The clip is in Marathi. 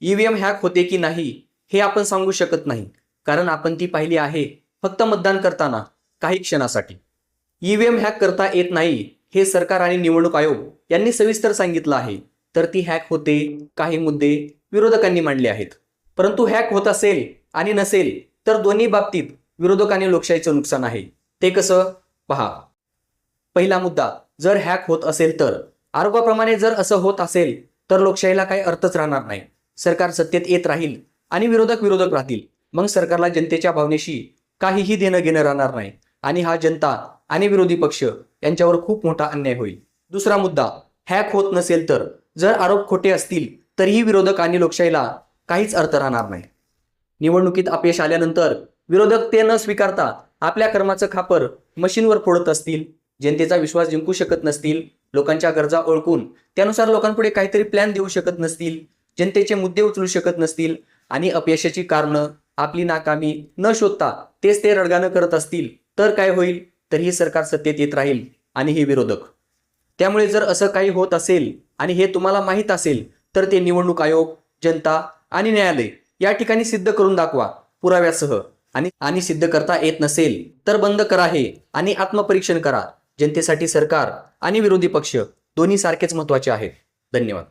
ईव्हीएम हॅक होते की नाही हे आपण सांगू शकत नाही. कारण आपण ती पाहिली आहे फक्त मतदान करताना काही क्षणासाठी. ईव्हीएम हॅक करता येत नाही हे सरकार आणि निवडणूक आयोग यांनी सविस्तर सांगितलं आहे. तर ती हॅक होते काही मुद्दे विरोधकांनी मांडले आहेत. परंतु हॅक होत असेल आणि नसेल तर दोन्ही बाबतीत विरोधकांनी लोकशाहीचं नुकसान आहे. ते कसं? पहा. पहिला मुद्दा जर हॅक होत असेल तर. आरोपाप्रमाणे जर असं होत असेल तर लोकशाहीला काही अर्थच राहणार नाही. सरकार सत्तेत येत राहील आणि विरोधक विरोधक राहतील मग सरकारला जनतेच्या भावनेशी काहीही देणं घेणं राहणार नाही. आणि हा जनता आणि विरोधी पक्ष यांच्यावर खूप मोठा अन्याय होईल. दुसरा मुद्दा हॅक होत नसेल तर जर आरोप खोटे असतील तरीही विरोधक आणि लोकशाहीला काहीच अर्थ राहणार नाही. निवडणुकीत अपयश आल्यानंतर विरोधक ते न स्वीकारता आपल्या कर्माचं खापर मशीनवर फोडत असतील जनतेचा विश्वास जिंकू शकत नसतील लोकांच्या गरजा ओळखून त्यानुसार लोकांपुढे काहीतरी प्लॅन देऊ शकत नसतील जनतेचे मुद्दे उचलू शकत नसतील आणि अपयशाची कारणं आपली नाकामी न शोधता तेच ते रडगाणं करत असतील तर काय होईल? तर हे सरकार सत्तेत येत राहील आणि हे विरोधक. त्यामुळे जर असं काही होत असेल आणि हे तुम्हाला माहीत असेल तर ते निवडणूक आयोग जनता आणि न्यायालय या ठिकाणी सिद्ध करून दाखवा पुराव्यासह. आणि आणि सिद्ध करता येत नसेल तर बंद करा हे आणि आत्मपरीक्षण करा. जनतेसाठी सरकार आणि विरोधी पक्ष दोन्ही सारखेच महत्त्वाचे आहेत. धन्यवाद.